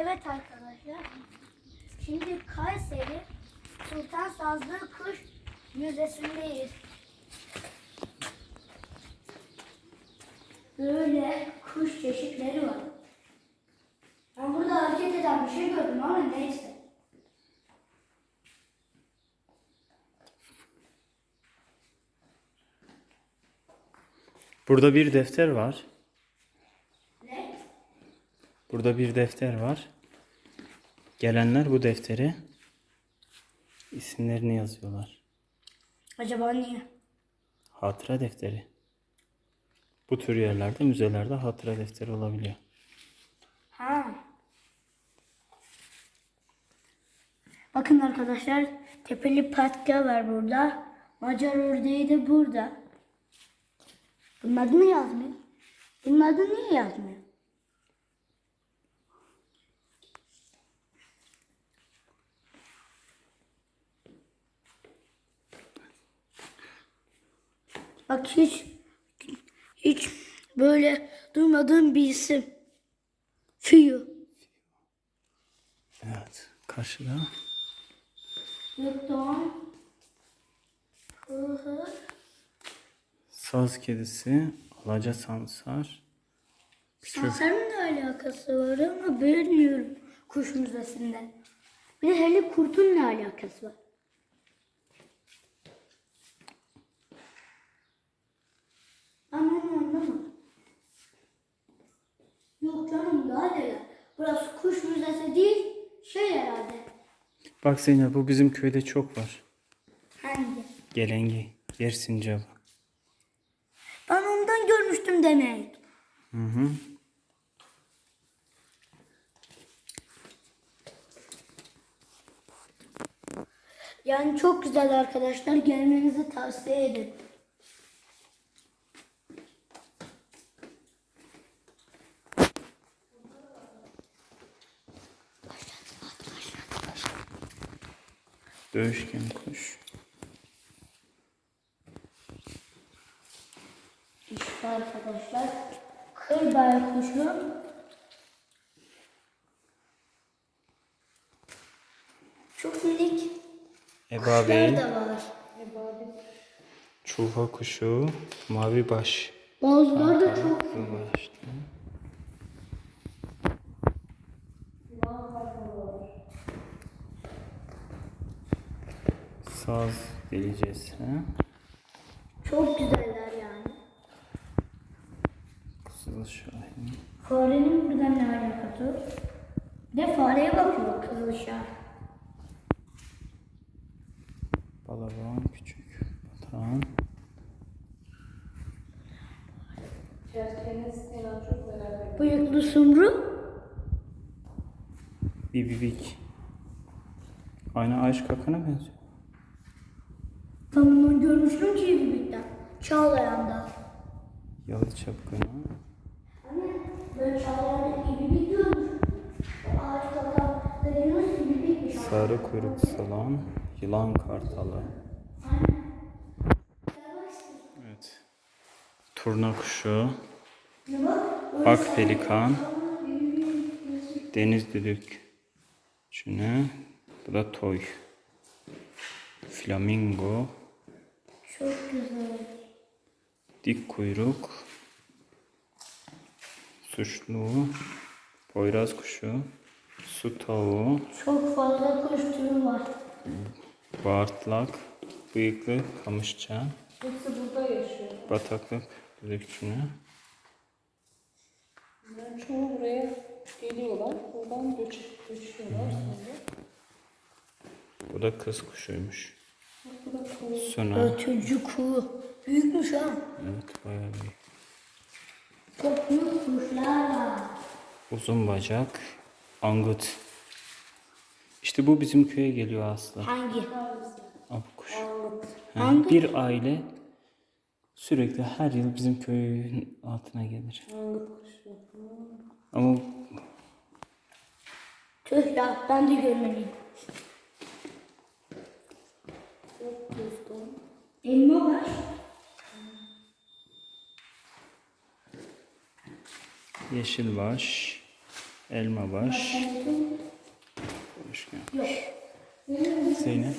Evet arkadaşlar. Şimdi Kayseri Sultan Sazlı Kuş Müzesi'ndeyiz. Böyle kuş çeşitleri var. Ben burada hareket eden bir şey gördüm ama neyse. Burada bir defter var. Burada bir defter var. Gelenler bu deftere isimlerini yazıyorlar. Acaba niye? Hatıra defteri. Bu tür yerlerde, müzelerde hatıra defteri olabiliyor. Ha. Bakın arkadaşlar tepeli patka var burada. Macar ördeği de burada. Bunun adı mı yazmıyor? Bunun adı niye yazmıyor? Bak hiç hiç böyle duymadığım bir isim. Fiyo. Evet. Karşıda. Hıhır. saz kedisi, alaca sansar, Sansarın ne alakası var ama bilmiyorum kuş müzesinde. Bir de hele kurtun ne alakası var? Anlamadım. Yok canım daha neler. Burası kuş müzesi değil, şey herhalde. Bak Zeynep bu bizim köyde çok var. Hangi? Gelengi, yer sincabı. Ben ondan görmüştüm demek. Hı hı. Yani çok güzel arkadaşlar. Gelmenizi tavsiye ederim. Dövüşken kuş. İşte arkadaşlar. Kır baykuşu. Çok minik kuşlar Ebabil, da var. çuha kuşu, mavi baş. Bazıları da çok Kızılbaşlı. Saz delicesi. çok güzeller yani. Kızıl şahin. Farenin buradan ne alakası? Bir de fareye bakıyor kızılşah. Balaban küçük. Batan. Bıyıklı sumru. Bibibik. Aynı Ayş Kakan'a benziyor. Ben bunu görmüştüm ki birlikte. Çağlayan'da. Yalı çapkını. Anne ben Çağlayan'da gibi bir görmüştüm. Ağaç bir şey. Sarı kuyruk salan. Yılan kartalı. Evet. Turna kuşu. Bak? Ak pelikan. Deniz düdük. Şuna. Bu da toy. Flamingo. Çok güzel. Dik kuyruk. Suçlu. Poyraz kuşu. Su tavuğu. Çok fazla kuş türü var. Bağırtlak. Bıyıklı kamışça. Hepsi burada yaşıyor. Bataklık düdükçünü. Yani çoğu buraya geliyorlar. Buradan göç, göçüyorlar sonra. Bu da kız kuşuymuş. Sona. Ötücü kuğu. Büyükmüş ha. Evet bayağı büyük. Çok büyük kuşlar var. Uzun bacak. Angut. İşte bu bizim köye geliyor aslında. Hangi? Av kuş. Anlık. Ha, bir aile sürekli her yıl bizim köyün altına gelir. Anlık kuşu. Ama Tüh ya ben de görmeliyim. Çok dostum. Elma var. yeşil baş, Elma baş. Hoş geldin. Yok. Zeynep.